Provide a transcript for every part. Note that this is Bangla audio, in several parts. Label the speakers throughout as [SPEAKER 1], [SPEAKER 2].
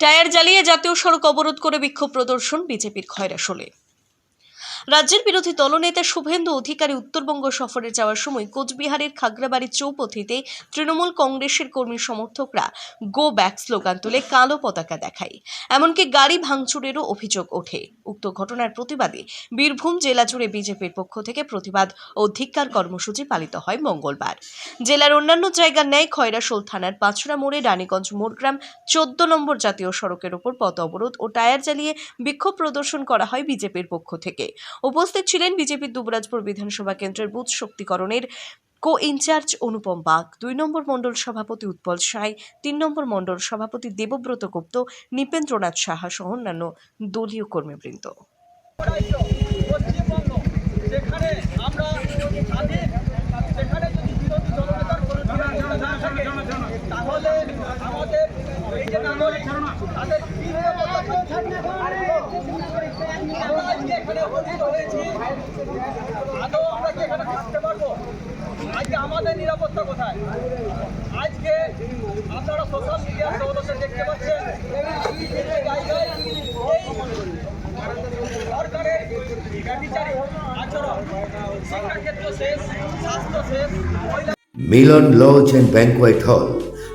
[SPEAKER 1] টায়ার জ্বালিয়ে জাতীয় সড়ক অবরোধ করে বিক্ষোভ প্রদর্শন বিজেপির খয়রাসোলে রাজ্যের বিরোধী দলনেতা শুভেন্দু অধিকারী উত্তরবঙ্গ সফরে যাওয়ার সময় কোচবিহারের খাগড়াবাড়ি চৌপথিতে তৃণমূল কংগ্রেসের কর্মী সমর্থকরা গো ব্যাক স্লোগান তুলে কালো পতাকা দেখায়। এমনকি গাড়ি ভাঙচুরেরও অভিযোগ ওঠে। উক্ত ঘটনার প্রতিবাদে বীরভূম জেলা জুড়ে বিজেপির পক্ষ থেকে প্রতিবাদ ও ধিক্কার কর্মসূচি পালিত হয় মঙ্গলবার। জেলার অন্যান্য জায়গার ন্যায় খয়রাশোল থানার পাঁচড়া মোড়ে রানীগঞ্জ মোড়গ্রাম চোদ্দ নম্বর জাতীয় সড়কের ওপর পথ অবরোধ ও টায়ার জ্বালিয়ে বিক্ষোভ প্রদর্শন করা হয় বিজেপির পক্ষ থেকে। উপস্থিত ছিলেন বিজেপির দুবরাজপুর বিধানসভা কেন্দ্রের booth শক্তিকরণের co in charge Anupam Bag, দুই নম্বর মণ্ডল সভাপতি উৎপল সাঁই, তিন নম্বর মণ্ডল সভাপতি দেবব্রত গুপ্ত, নৃপেন্দ্রনাথ সাহা সহ অন্যান্য দলীয় কর্মীবৃন্দ।
[SPEAKER 2] আমাদের এই যে নাগরিক, তাদের কি এখানে উপস্থিত হয়েছি। আদৌ আমরা কি এখানে থাকতে পারব? আজকে আমাদের নিরাপত্তা কোথায়? আজকে আপনারা সোশ্যাল মিডিয়ার দৌলতে দেখতে পাচ্ছেন সরকারের ব্যবচারী আচরণ। শিক্ষাক্ষেত্র শেষ, স্বাস্থ্য শেষ
[SPEAKER 3] মিলন লজ অ্যান্ড ব্যাংকোয়েট হল।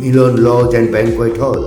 [SPEAKER 3] Milan lodge and banquet hall